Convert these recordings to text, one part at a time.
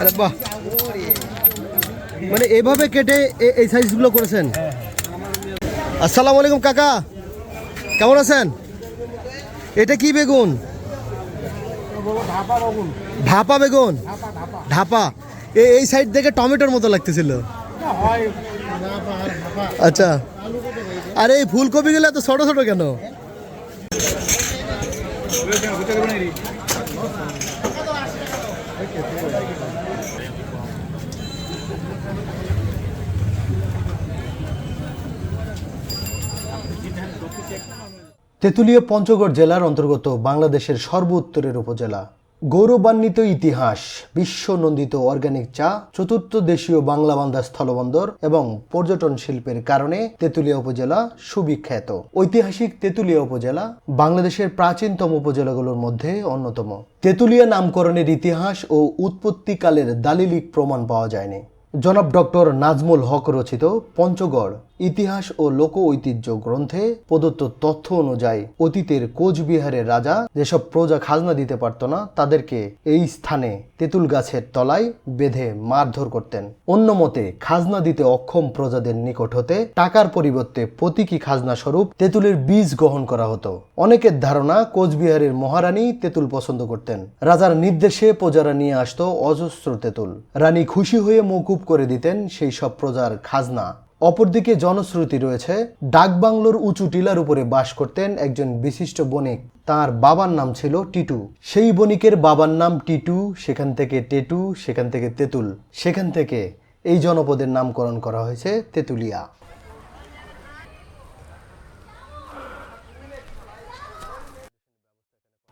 আরে বাহ। মানে এইভাবে কেটে এই সাইজগুলো করেছেন? আসসালামু আলাইকুম কাকা। কেমন আছেন? এটা কি বেগুন? ভাপা বেগুন। ঢাপা। এই সাইড থেকে টমেটোর মতো লাগতেছিল। আচ্ছা। আরে এই ফুলকপিগুলো এত ছোট ছোট কেন? তেঁতুলিয়া পঞ্চগড় জেলার অন্তর্গত বাংলাদেশের সর্ব উত্তরের উপজেলা। গৌরবান্বিত ইতিহাস, বিশ্বনন্দিত অর্গানিক চা, চতুর্থ দেশীয় বাংলা বান্ধা স্থলবন্দর এবং পর্যটন শিল্পের কারণে তেঁতুলিয়া উপজেলা সুবিখ্যাত। ঐতিহাসিক তেঁতুলিয়া উপজেলা বাংলাদেশের প্রাচীনতম উপজেলাগুলোর মধ্যে অন্যতম। তেঁতুলিয়া নামকরণের ইতিহাস ও উৎপত্তিকালের দালিলিক প্রমাণ পাওয়া যায়নি। জনাব ডক্টর নাজমুল হক রচিত পঞ্চগড় ইতিহাস ও লোক ঐতিহ্য গ্রন্থে প্রদত্ত তথ্য অনুযায়ী অতীতের কোচবিহারের রাজা যেসব প্রজা খাজনা দিতে পারত না, তাদেরকে এই স্থানে তেঁতুল গাছের তলায় বেঁধে মারধর করতেন। অন্য মতে, খাজনা দিতে অক্ষম প্রজাদের নিকট হতে টাকার পরিবর্তে প্রতীকী খাজনা স্বরূপ তেঁতুলের বীজ গ্রহণ করা হতো। অনেকের ধারণা, কোচবিহারের মহারানী তেঁতুল পছন্দ করতেন। রাজার নির্দেশে প্রজারা নিয়ে আসত অজস্র তেঁতুল। রানী খুশি হয়ে মৌকুব করে দিতেন সেই সব প্রজার খাজনা। অপরদিকে জনশ্রুতি রয়েছে ডাকবাংলোর উঁচু টিলার উপরে বাস করতেন একজন বিশিষ্ট বণিক। তার বাবার নাম ছিল টিটু। সেই বণিকের বাবার নাম টিটু, সেখান থেকে টেটু, সেখান থেকে তেঁতুল। সেখান থেকে এই জনপদের নামকরণ করা হয়েছে তেঁতুলিয়া।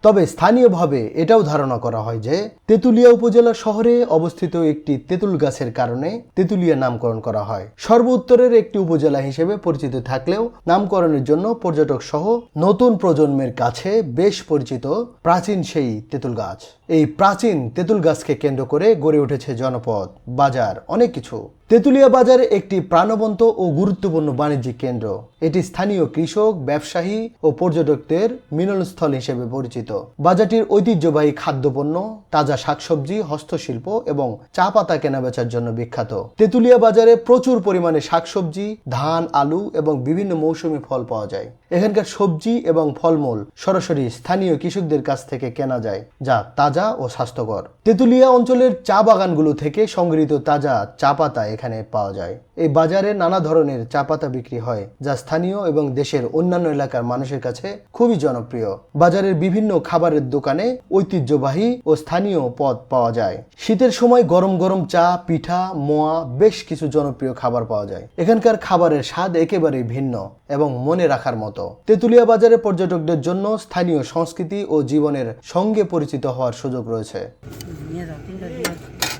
তবে স্থানীয়ভাবে এটাও ধারণা করা হয় যে তেঁতুলিয়া উপজেলা শহরে অবস্থিত একটি তেঁতুল গাছের কারণে তেঁতুলিয়া নামকরণ করা হয়। সর্ব উত্তরের একটি উপজেলা হিসেবে পরিচিত থাকলেও নামকরণের জন্য পর্যটক সহ নতুন প্রজন্মের কাছে বেশ পরিচিত প্রাচীন সেই তেঁতুল গাছ। এই প্রাচীন তেঁতুল গাছকে কেন্দ্র করে গড়ে উঠেছে জনপদ, বাজার, অনেক কিছু। তেঁতুলিয়া বাজার একটি প্রাণবন্ত ও গুরুত্বপূর্ণ বাণিজ্যিক কেন্দ্র। এটি স্থানীয় কৃষক, ব্যবসায়ী ও পর্যটকদের মিলনস্থল হিসেবে পরিচিত। বাজারটির ঐতিহ্যবাহী খাদ্যপণ্য, তাজা শাকসবজি, হস্তশিল্প এবং চা পাতা কেনাবেচার জন্য বিখ্যাত। তেঁতুলিয়া বাজারে প্রচুর পরিমাণে শাকসবজি, ধান, আলু এবং বিভিন্ন মৌসুমী ফল পাওয়া যায়। এখানকার সবজি এবং ফলমূল সরাসরি স্থানীয় কৃষকদের কাছ থেকে কেনা যায়, যা তাজা ও স্বাস্থ্যকর। তেঁতুলিয়া অঞ্চলের চা বাগানগুলো থেকে সংগৃহীত তাজা চা পাতা এখানে পাওয়া যায়। এই বাজারে নানা ধরনের চা পাতা বিক্রি হয়, যা স্থানীয় এবং দেশের অন্যান্য এলাকার মানুষের কাছে খুবই জনপ্রিয়। বাজারের বিভিন্ন খাবারের দোকানে ঐতিহ্যবাহী ও স্থানীয় পদ পাওয়া যায়। শীতের সময় গরম গরম চা, পিঠা, মোয়া বেশ কিছু জনপ্রিয় খাবার পাওয়া যায়। এখানকার খাবারের স্বাদ একেবারেই ভিন্ন এবং মনে রাখার মতো। তেঁতুলিয়া বাজারে পর্যটকদের জন্য স্থানীয় সংস্কৃতি ও জীবনের সঙ্গে পরিচিত হওয়ার সুযোগ রয়েছে।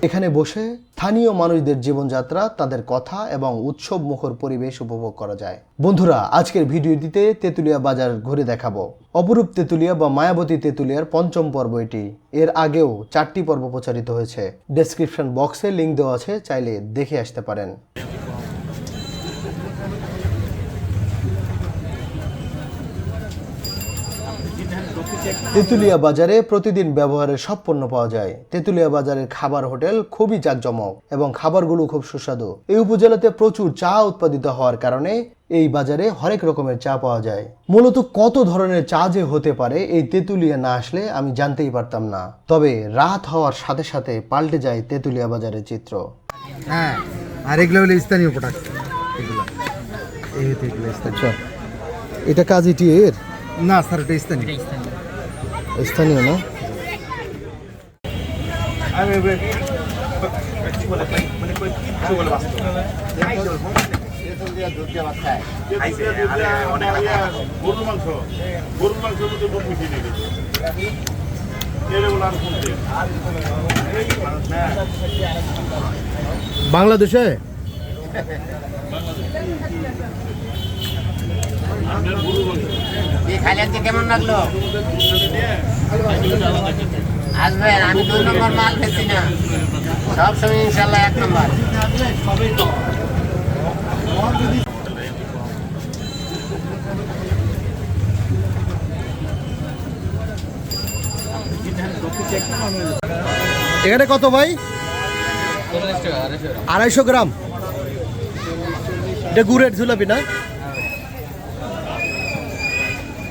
এখানে বসে স্থানীয় মানুষদের জীবনযাত্রা তাদের কথা এবং উৎসব মুখর পরিবেশ উপভোগ করা যায়। বন্ধুরা আজকের ভিডিওটিতে তেঁতুলিয়া বাজার ঘুরে দেখাবো। অপরূপ তেঁতুলিয়া বা মায়াবতী তেঁতুলিয়ার পঞ্চম পর্ব এটি। এর আগেও চারটি পর্ব প্রচারিত হয়েছে। ডেসক্রিপশন বক্সে লিংক দেওয়া আছে চাইলে দেখে আসতে পারেন। তেঁতুলিয়া বাজারে প্রতিদিন ব্যবহারের সব পণ্য পাওয়া যায়। তেঁতুলিয়া বাজারের খাবার হোটেল খুবই জাঁকজমক এবং খাবারগুলো খুব সুস্বাদু। এই উপজেলাতে প্রচুর চা উৎপাদিত হওয়ার কারণে এই বাজারে হরেক রকমের চা পাওয়া যায়। মূলত কত ধরনের চা যে হতে পারে এই তেঁতুলিয়া না আসলে আমি জানতেই পারতাম না। তবে রাত হওয়ার সাথে সাথে পাল্টে যায় তেঁতুলিয়া বাজারের চিত্র। হ্যাঁ আর এগুলো হলো স্থানীয় প্রোডাক্ট এগুলো। এই হতে এগুলো আচ্ছা এটা কাজীটি এর? না স্যার এটা স্থানীয়। স্থানীয় না? গরুর মাংস গরুর বাংলাদেশে? এই খালি কেমন লাগল? আসবেন আমি দুই নম্বর মাল ফেলছি না। সব ইনশাল্লাহ এক নম্বর। এখানে কত ভাই? আড়াইশো গ্রাম। এটা গুড়ের ঝুলাপি না?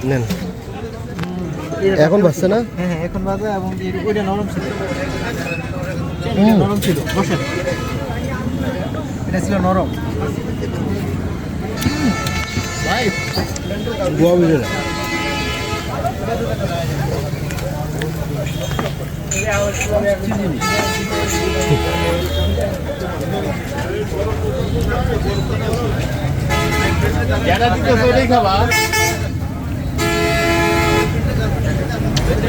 নেন। এখন বাজছে না? হ্যাঁ হ্যাঁ এখন বাজে এবং ওইটা নরম ছিল। নরম ছিল বসেন। এটা ছিল নরম। গোয়া বুঝে না। যারা দিতেছে ওটাই খাবা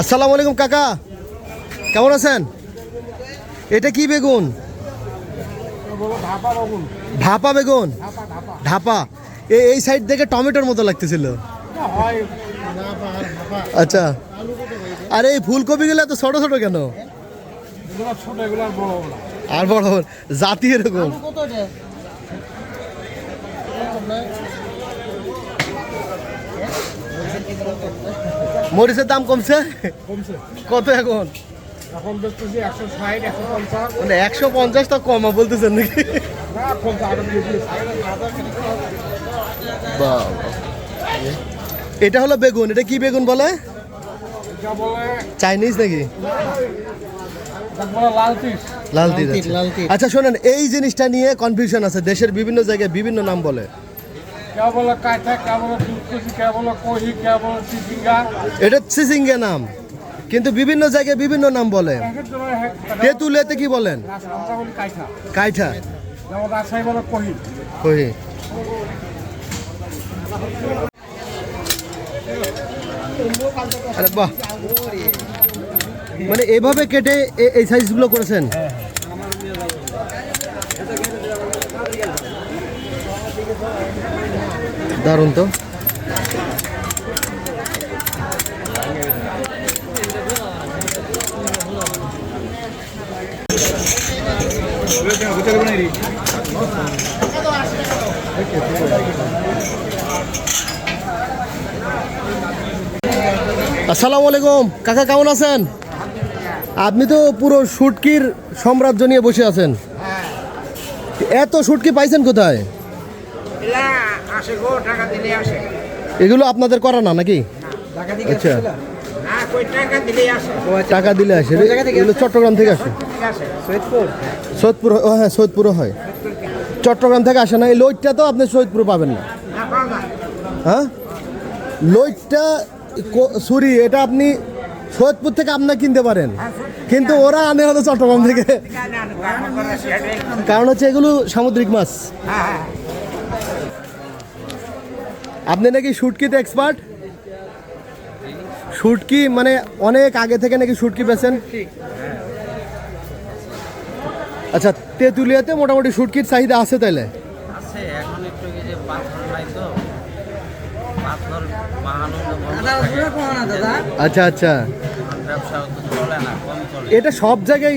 আসসালামু আলাইকুম, কাকা। কেমন আছেন? এটা কি বেগুন? ভাপা বেগুন। ঢাপা। এই সাইড থেকে টমেটোর মতো লাগতেছিল। আচ্ছা। আরে, এই ফুলকপিগুলো এত ছোট ছোট কেন? আর বড় বড়। জাতি এরকম। মরিচের দাম কমছে? কত এখন? এখন দেখতেছি একশো ষাট একশো পঞ্চাশ। মানে একশো পঞ্চাশ তো কমা বলতেছেন নাকি। এটা হলো বেগুন এটা কি বেগুন বলে? চাইনিজ নাকি? লাল তীর লাল লাল তীর। আচ্ছা। শোনেন এই জিনিসটা নিয়ে কনফিউশন আছে। দেশের বিভিন্ন জায়গায় বিভিন্ন নাম বলে। এটা নাম। কিন্তু বিভিন্ন জায়গায় বিভিন্ন নাম বলে। কি বলেন? কাইঠা কহি। বাহ। মানে এভাবে কেটে এই সাইজগুলো করেছেন? দারুণ তো। আসসালামু আলাইকুম। কাকা, কেমন আছেন? আপনি তো পুরো শুটকির সাম্রাজ্য নিয়ে বসে আছেন। এত শুটকি পাইছেন কোথায়? এগুলো আপনাদের করা না নাকি? আচ্ছা। টাকা আসে। টাকা দিলে আসে। এগুলো চট্টগ্রাম থেকে আসে। সৈয়দপুর? সৈয়দপুর ও হ্যাঁ সৈয়দপুরও হয়। চট্টগ্রাম থেকে আসে না এই লইটটা তো আপনি সৈয়দপুর পাবেন না। হ্যাঁ? লইটটা সরি এটা আপনি সৈয়দপুর থেকে আপনার কিনতে পারেন। কিন্তু ওরা আনে হলো চট্টগ্রাম থেকে। কারণ হচ্ছে এগুলো সামুদ্রিক মাছ। আপনি নাকি শুটকিতে এক্সপার্ট শুটকি মানে অনেক আগে থেকে নাকি শুটকি বেছেন আচ্ছা তেঁতুলিয়াতে মোটামুটি শুটকির চাহিদা আছে তাইলে? আচ্ছা আচ্ছা। এটা সব জায়গায়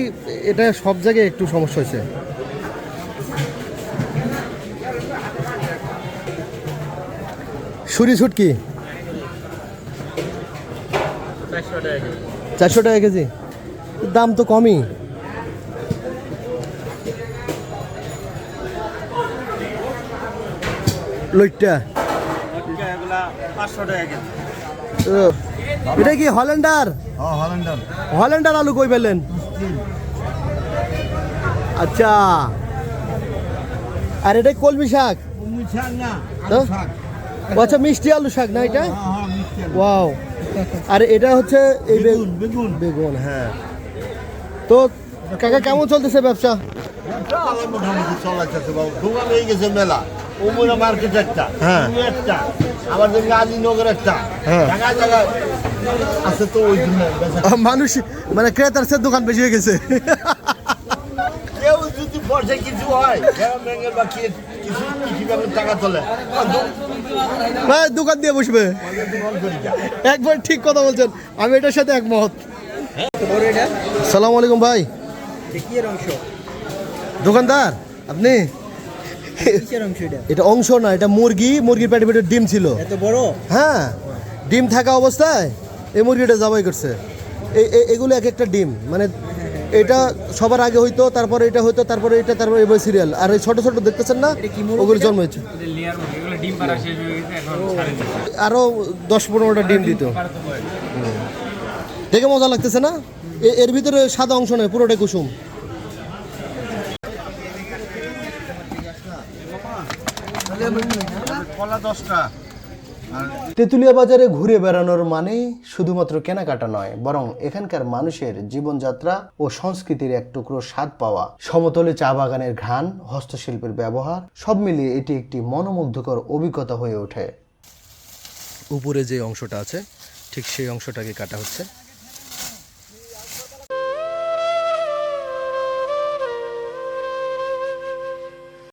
এটা সব জায়গায় একটু সমস্যা হয়েছে। সুরি শুটকি চারশো টাকা কেজি। দাম তো কমই। লইটটা। এটা কি হল্যান্ডার? হল্যান্ডার। আলু কই পেলেন? আচ্ছা। আর এটা কলমি শাক? তো? ও আচ্ছা মিষ্টি আলু শাক না এটা? ওয়াও। আর এটা হচ্ছে এই বেগুন বেগুন। বেগুন হ্যাঁ। তো কাকা কেমন চলতেছে ব্যবসা? মোটামুটি চলাইতেছে বাবু। দোকান হয়ে গেছে মেলা। উমরা মার্কেট একটা হ্যাঁ। একটা আবার একটা। হ্যাঁ। আছে তো ওই জন্য মানুষ মানে ক্রেতার সে দোকান বেশি হয়ে গেছে। বর্ষে কিছু হয় ব্যাংকের বা কি- কিছু টাকা তোলে। ভাই দোকান দিয়ে বসবে। একবার ঠিক কথা বলছেন। আমি এটার সাথে একমত। সালাম আলাইকুম ভাই। দোকানদার আপনি? এটা অংশ না এটা মুরগি। মুরগির পেটে পেটে ডিম ছিল। এত বড়? হ্যাঁ ডিম থাকা অবস্থায় এই মুরগিটা জবাই করছে। এগুলো এক একটা ডিম। মানে এটা সবার আগে হইতো তারপরে এটা হইতো তারপরে এটা তারপরে এবার সিরিয়াল আর এই ছোট ছোট দেখতেছেন না ওগুলো জন্ম হয়েছে। আরও দশ পনেরোটা ডিম দিত। দেখে মজা লাগতেছে না? এ- এর ভিতরে সাদা অংশ নয় পুরোটাই কুসুম। কলা দশটা। তেঁতুলিয়া বাজারে ঘুরে বেড়ানোর মানে শুধুমাত্র কেনাকাটা নয়, বরং এখানকার মানুষের জীবনযাত্রা ও সংস্কৃতির এক টুকরো স্বাদ পাওয়া। সমতলে চা বাগানের ঘ্রাণ, হস্তশিল্পের ব্যবহার, সব মিলিয়ে এটি একটি মনোমুগ্ধকর অভিজ্ঞতা হয়ে ওঠে। উপরে যে অংশটা আছে, ঠিক সেই অংশটাকে কাটা হচ্ছে।